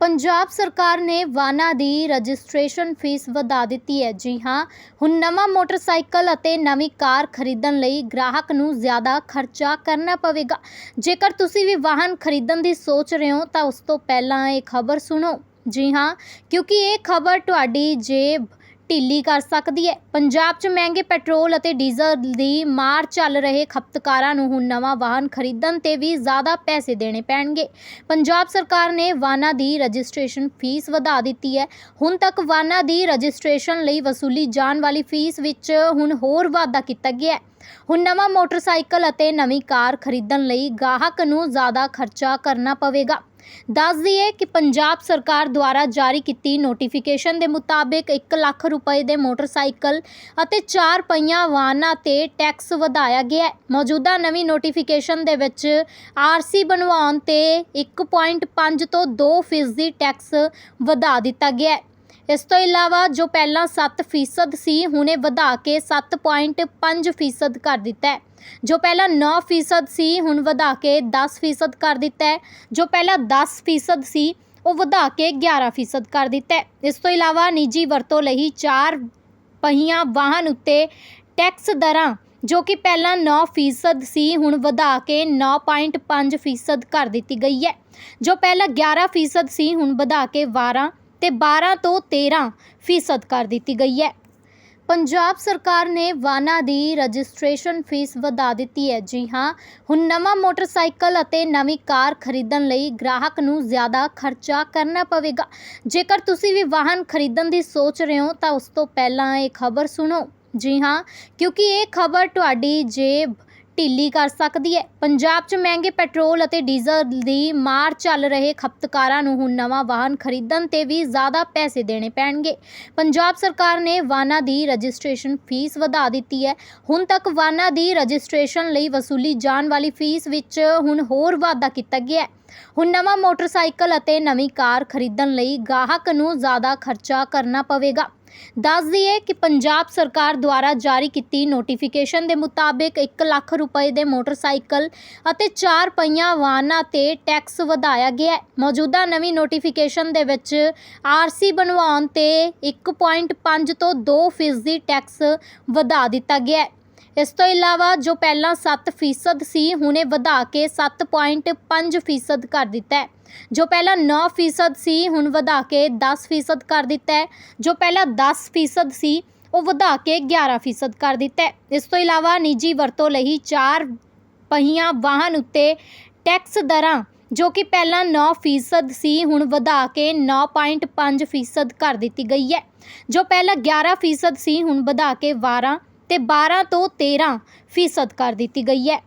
ਪੰਜਾਬ ਸਰਕਾਰ ਨੇ ਵਾਹਨਾਂ ਦੀ ਰਜਿਸਟ੍ਰੇਸ਼ਨ ਫੀਸ ਵਧਾ ਦਿੱਤੀ ਹੈ। ਜੀ ਹਾਂ, ਹੁਣ ਨਵਾਂ ਮੋਟਰਸਾਈਕਲ ਅਤੇ ਨਵੀਂ ਕਾਰ ਖਰੀਦਣ ਲਈ ਗ੍ਰਾਹਕ ਨੂੰ ਜ਼ਿਆਦਾ ਖਰਚਾ ਕਰਨਾ ਪਵੇਗਾ। ਜੇਕਰ ਤੁਸੀਂ ਵੀ ਵਾਹਨ ਖਰੀਦਣ ਦੀ ਸੋਚ ਰਹੇ ਹੋ, ਤਾਂ ਉਸ ਤੋਂ ਪਹਿਲਾਂ ਇਹ ਖਬਰ ਸੁਣੋ। ਜੀ ਹਾਂ, ਕਿਉਂਕਿ ਇਹ ਖਬਰ ਤੁਹਾਡੀ ਜੇਬ ਢਿੱਲੀ ਕਰ ਸਕਦੀ ਹੈ। ਪੰਜਾਬ 'ਚ ਮਹਿੰਗੇ ਪੈਟਰੋਲ ਅਤੇ ਡੀਜ਼ਲ ਦੀ ਮਾਰ ਚੱਲ ਰਹੇ ਖਪਤਕਾਰਾਂ ਨੂੰ ਹੁਣ ਨਵਾਂ ਵਾਹਨ ਖਰੀਦਣ ਤੇ ਵੀ ਜ਼ਿਆਦਾ ਪੈਸੇ ਦੇਣੇ ਪੈਣਗੇ। ਪੰਜਾਬ ਸਰਕਾਰ ਨੇ ਵਾਹਨਾਂ ਦੀ ਰਜਿਸਟ੍ਰੇਸ਼ਨ ਫੀਸ ਵਧਾ ਦਿੱਤੀ ਹੈ। ਹੁਣ ਤੱਕ ਵਾਹਨਾਂ ਦੀ ਰਜਿਸਟ੍ਰੇਸ਼ਨ ਲਈ ਵਸੂਲੀ ਜਾਣ ਵਾਲੀ ਫੀਸ ਵਿੱਚ ਹੁਣ ਹੋਰ ਵਾਧਾ ਕੀਤਾ ਗਿਆ ਹੈ। ਹੁਣ ਨਵਾਂ ਮੋਟਰਸਾਈਕਲ ਅਤੇ ਨਵੀਂ ਕਾਰ ਖਰੀਦਣ ਲਈ ਗਾਹਕ ਨੂੰ ਜ਼ਿਆਦਾ ਖਰਚਾ ਕਰਨਾ ਪਵੇਗਾ। ਦੱਸ ਦਈਏ ਕਿ ਪੰਜਾਬ ਸਰਕਾਰ ਦੁਆਰਾ ਜਾਰੀ ਕੀਤੀ ਨੋਟੀਫਿਕੇਸ਼ਨ ਦੇ ਮੁਤਾਬਿਕ 1 ਲੱਖ ਰੁਪਏ ਦੇ ਮੋਟਰਸਾਈਕਲ ਅਤੇ 4 ਪਹੀਆਂ ਵਾਹਨਾਂ ਤੇ ਟੈਕਸ ਵਧਾਇਆ ਗਿਆ ਹੈ। ਮੌਜੂਦਾ ਨਵੀਂ ਨੋਟੀਫਿਕੇਸ਼ਨ ਦੇ ਵਿੱਚ ਆਰਸੀ ਬਣਵਾਉਣ ਤੇ 1.5 ਤੋਂ 2 ਫੀਸਦੀ ਟੈਕਸ ਵਧਾ ਦਿੱਤਾ ਗਿਆ ਹੈ। ਇਸ ਤੋਂ ਇਲਾਵਾ ਜੋ ਪਹਿਲਾਂ 7% ਸੀ, ਹੁਣੇ ਵਧਾ ਕੇ 7.5% ਕਰ ਦਿੱਤਾ ਹੈ। ਜੋ ਪਹਿਲਾਂ 9% ਸੀ, ਹੁਣ ਵਧਾ ਕੇ 10% ਕਰ ਦਿੱਤਾ ਹੈ। ਜੋ ਪਹਿਲਾਂ 10% ਸੀ, ਉਹ ਵਧਾ ਕੇ 11% ਕਰ ਦਿੱਤਾ ਹੈ। ਇਸ ਤੋਂ ਇਲਾਵਾ ਨਿੱਜੀ ਵਰਤੋਂ ਲਈ ਚਾਰ ਪਹੀਆਂ ਵਾਹਨ ਉੱਤੇ ਟੈਕਸ ਦਰਾਂ, ਜੋ ਕਿ ਪਹਿਲਾਂ 9% ਸੀ, ਹੁਣ ਵਧਾ ਕੇ 9.5% ਕਰ ਦਿੱਤੀ ਗਈ ਹੈ। ਜੋ ਪਹਿਲਾਂ 11% ਸੀ, ਹੁਣ ਵਧਾ ਕੇ 12 ਤੇ 12 ਤੋਂ 13% ਕਰ ਦਿੱਤੀ ਗਈ ਹੈ। ਪੰਜਾਬ ਸਰਕਾਰ ਨੇ ਵਾਹਨਾਂ ਦੀ ਰਜਿਸਟ੍ਰੇਸ਼ਨ ਫੀਸ ਵਧਾ ਦਿੱਤੀ ਹੈ। ਜੀ ਹਾਂ, ਹੁਣ ਨਵਾਂ ਮੋਟਰਸਾਈਕਲ ਅਤੇ ਨਵੀਂ ਕਾਰ ਖਰੀਦਣ ਲਈ ਗ੍ਰਾਹਕ ਨੂੰ ਜ਼ਿਆਦਾ ਖਰਚਾ ਕਰਨਾ ਪਵੇਗਾ। ਜੇਕਰ ਤੁਸੀਂ ਵੀ ਵਾਹਨ ਖਰੀਦਣ ਦੀ ਸੋਚ ਰਹੇ ਹੋ, ਤਾਂ ਉਸ ਤੋਂ ਪਹਿਲਾਂ ਇਹ ਖਬਰ ਸੁਣੋ। ਜੀ ਹਾਂ, ਕਿਉਂਕਿ ਇਹ ਖਬਰ ਤੁਹਾਡੀ ਜੇਬ ਢਿੱਲੀ ਕਰ ਸਕਦੀ ਹੈ। ਪੰਜਾਬ 'ਚ ਮਹਿੰਗੇ ਪੈਟਰੋਲ ਅਤੇ ਡੀਜ਼ਲ ਦੀ ਮਾਰ ਚੱਲ ਰਹੇ ਖਪਤਕਾਰਾਂ ਨੂੰ ਹੁਣ ਨਵਾਂ ਵਾਹਨ ਖਰੀਦਣ ਤੇ ਵੀ ਜ਼ਿਆਦਾ ਪੈਸੇ ਦੇਣੇ ਪੈਣਗੇ। ਪੰਜਾਬ ਸਰਕਾਰ ਨੇ ਵਾਹਨਾਂ ਦੀ ਰਜਿਸਟ੍ਰੇਸ਼ਨ ਫੀਸ ਵਧਾ ਦਿੱਤੀ ਹੈ। ਹੁਣ ਤੱਕ ਵਾਹਨਾਂ ਦੀ ਰਜਿਸਟ੍ਰੇਸ਼ਨ ਲਈ ਵਸੂਲੀ ਜਾਣ ਵਾਲੀ ਫੀਸ ਵਿੱਚ ਹੁਣ ਹੋਰ ਵਾਧਾ ਕੀਤਾ ਗਿਆ ਹੈ। ਹੁਣ ਨਵਾਂ ਮੋਟਰਸਾਈਕਲ ਅਤੇ ਨਵੀਂ ਕਾਰ ਖਰੀਦਣ ਲਈ ਗਾਹਕ ਨੂੰ ਜ਼ਿਆਦਾ ਖਰਚਾ ਕਰਨਾ ਪਵੇਗਾ। ਦੱਸ ਦਈਏ ਕਿ ਪੰਜਾਬ ਸਰਕਾਰ ਦੁਆਰਾ ਜਾਰੀ ਕੀਤੀ ਨੋਟੀਫਿਕੇਸ਼ਨ ਦੇ ਮੁਤਾਬਿਕ 1 ਲੱਖ ਰੁਪਏ ਦੇ ਮੋਟਰਸਾਈਕਲ ਅਤੇ 4 ਪਹੀਆਂ ਵਾਹਨਾਂ ਤੇ ਟੈਕਸ ਵਧਾਇਆ ਗਿਆ। ਹੈ ਮੌਜੂਦਾ ਨਵੀਂ ਨੋਟੀਫਿਕੇਸ਼ਨ ਦੇ ਵਿੱਚ ਆਰਸੀ ਬਣਵਾਉਣ ਤੇ 1.5 ਤੋਂ 2 ਫੀਸਦੀ ਟੈਕਸ ਵਧਾ ਦਿੱਤਾ ਗਿਆ। ਹੈ ਇਸ ਤੋਂ ਇਲਾਵਾ ਜੋ ਪਹਿਲਾਂ 7% ਸੀ, ਹੁਣੇ ਵਧਾ ਕੇ 7.5% ਕਰ ਦਿੱਤਾ ਹੈ। ਜੋ ਪਹਿਲਾਂ 9% ਸੀ, ਹੁਣ ਵਧਾ ਕੇ 10% ਕਰ ਦਿੱਤਾ ਹੈ। ਜੋ ਪਹਿਲਾਂ 10% ਸੀ, ਉਹ ਵਧਾ ਕੇ 11% ਕਰ ਦਿੱਤਾ ਹੈ। ਇਸ ਤੋਂ ਇਲਾਵਾ ਨਿੱਜੀ ਵਰਤੋਂ ਲਈ ਚਾਰ ਪਹੀਆਂ ਵਾਹਨ ਉੱਤੇ ਟੈਕਸ ਦਰਾਂ, ਜੋ ਕਿ ਪਹਿਲਾਂ 9% ਸੀ, ਹੁਣ ਵਧਾ ਕੇ 9.5% ਕਰ ਦਿੱਤੀ ਗਈ ਹੈ। ਜੋ ਪਹਿਲਾਂ 11% ਸੀ, ਹੁਣ ਵਧਾ ਕੇ 12 ਅਤੇ ਬਾਰ੍ਹਾਂ ਤੋਂ 13% ਕਰ ਦਿੱਤੀ ਗਈ ਹੈ।